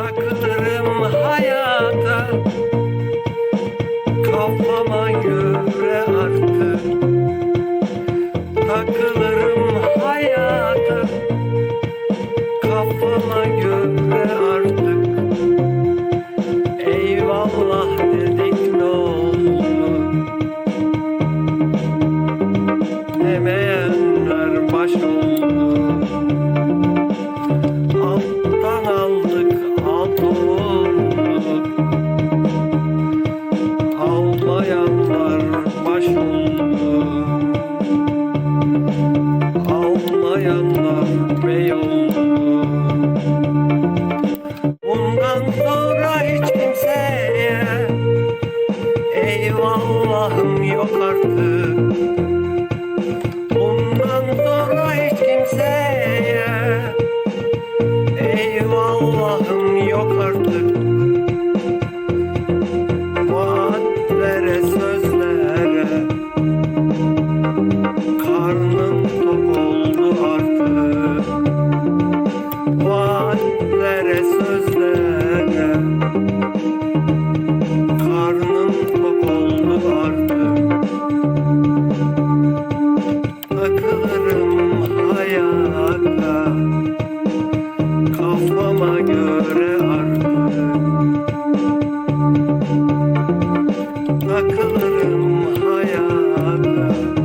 Takılırım hayata. Kafama göre artık. Takılırım hayata. Kafama göre artık. Eyvallah Almayanlar baş oldu Almayanlar bey oldu Bundan sonra hiç kimseye Eyvallahım yok artık. Bundan sonra hiç kimseye Eyvallahım yok artık sözlere sözlere. Karnım tok oldu artık. Takılırım hayata. Kafama göre artık. Takılırım hayata.